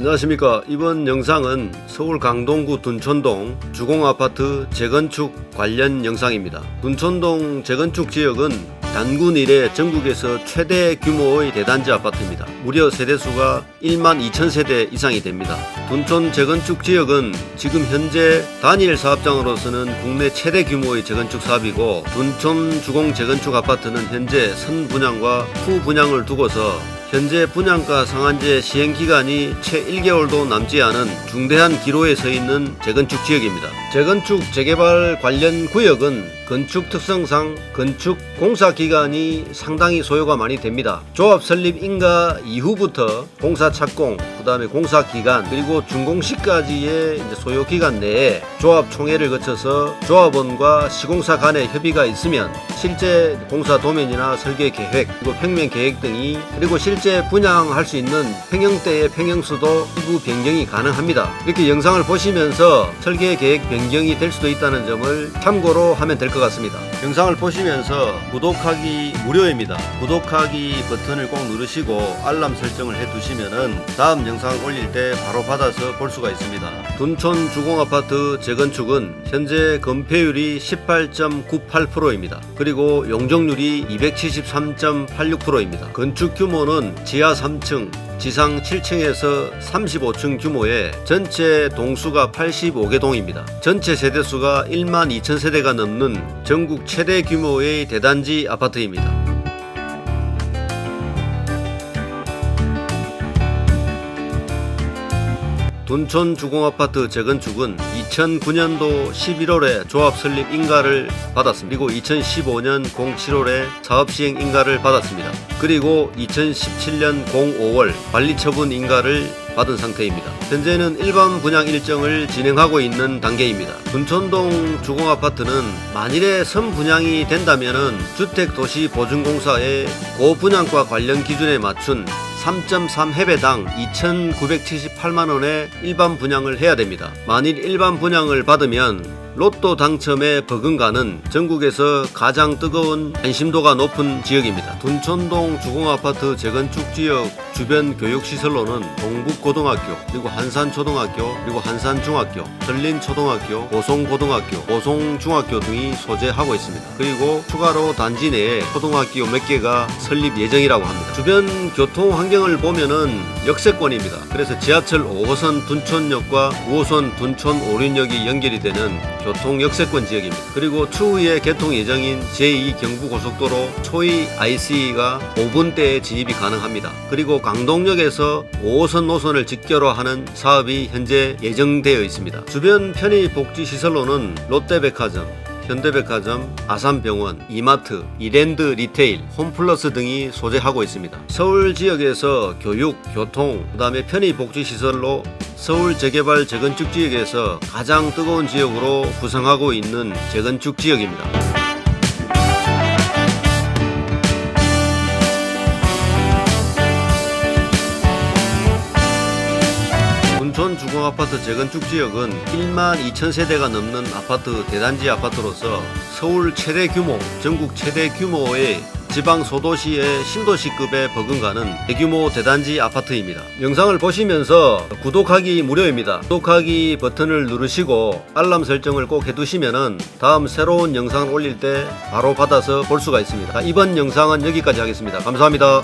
안녕하십니까. 이번 영상은 서울 강동구 둔촌동 주공아파트 재건축 관련 영상입니다. 둔촌동 재건축 지역은 단군 이래 전국에서 최대 규모의 대단지 아파트입니다. 무려 세대수가 1만 2천 세대 이상이 됩니다. 둔촌 재건축 지역은 지금 현재 단일 사업장으로서는 국내 최대 규모의 재건축 사업이고 둔촌 주공 재건축 아파트는 현재 선분양과 후분양을 두고서 현재 분양가 상한제 시행 기간이 채 1개월도 남지 않은 중대한 기로에 서 있는 재건축 지역입니다. 재건축 재개발 관련 구역은 건축 특성상 건축 공사 기간이 상당히 소요가 많이 됩니다. 조합 설립 인가 이후부터 공사 착공, 그다음에 공사 기간 그리고 준공 시까지의 이제 소요 기간 내에 조합 총회를 거쳐서 조합원과 시공사 간의 협의가 있으면 실제 공사 도면이나 설계 계획 그리고 평면 계획 등이 그리고 실제 분양할 수 있는 평형대의 평형수도 일부 변경이 가능합니다. 이렇게 영상을 보시면서 설계 계획 변경이 될 수도 있다는 점을 참고로 하면 될 것 같습니다. 영상을 보시면서 구독하기 무료입니다. 구독하기 버튼을 꼭 누르시고 알람 설정을 해 두시면은 다음 영상 올릴 때 바로 받아서 볼 수가 있습니다. 둔촌 주공아파트 재건축은 현재 건폐율이 18.98%입니다. 그리고 용적률이 273.86%입니다. 건축 규모는 지하 3층, 지상 7층에서 35층 규모의 전체 동수가 85개 동입니다. 전체 세대수가 1만 2천 세대가 넘는 전국 최대 규모의 대단지 아파트입니다. 둔촌 주공아파트 재건축은 2009년도 11월에 조합 설립 인가를 받았습니다. 그리고 2015년 07월에 사업 시행 인가를 받았습니다. 그리고 2017년 05월 관리 처분 인가를 받은 상태입니다. 현재는 일반 분양 일정을 진행하고 있는 단계입니다. 둔촌동 주공아파트는 만일에 선 분양이 된다면 주택도시보증공사의 고분양과 관련 기준에 맞춘 3.3해배당 2,978만 원의 일반 분양을 해야 됩니다. 만일 일반 분양을 받으면 로또 당첨의 버금가는 전국에서 가장 뜨거운 관심도가 높은 지역입니다. 둔촌동 주공아파트 재건축 지역 주변 교육시설로는 동북고등학교, 그리고 한산초등학교, 그리고 한산중학교, 설린초등학교, 보송고등학교, 보송중학교 등이 소재하고 있습니다. 그리고 추가로 단지 내에 초등학교 몇 개가 설립 예정이라고 합니다. 주변 교통 환경을 보면은 역세권입니다. 그래서 지하철 5호선 둔촌역과 9호선 둔촌 오륜역이 연결이 되는 교통 역세권 지역입니다. 그리고 추후에 개통 예정인 제2 경부고속도로 초이 IC가 5분대에 진입이 가능합니다. 그리고 강동역에서 5호선 노선을 직결로 하는 사업이 현재 예정되어 있습니다. 주변 편의복지 시설로는 롯데백화점, 현대백화점, 아산병원, 이마트, 이랜드 리테일, 홈플러스 등이 소재하고 있습니다. 서울 지역에서 교육, 교통, 그다음에 편의복지시설로 서울 재개발 재건축 지역에서 가장 뜨거운 지역으로 구성하고 있는 재건축 지역입니다. 주공아파트 재건축 지역은 1만 2천 세대가 넘는 아파트 대단지 아파트로서 서울 최대 규모, 전국 최대 규모의 지방 소도시의 신도시급에 버금가는 대규모 대단지 아파트입니다. 영상을 보시면서 구독하기 무료입니다. 구독하기 버튼을 누르시고 알람 설정을 꼭 해두시면은 다음 새로운 영상을 올릴 때 바로 받아서 볼 수가 있습니다. 이번 영상은 여기까지 하겠습니다. 감사합니다.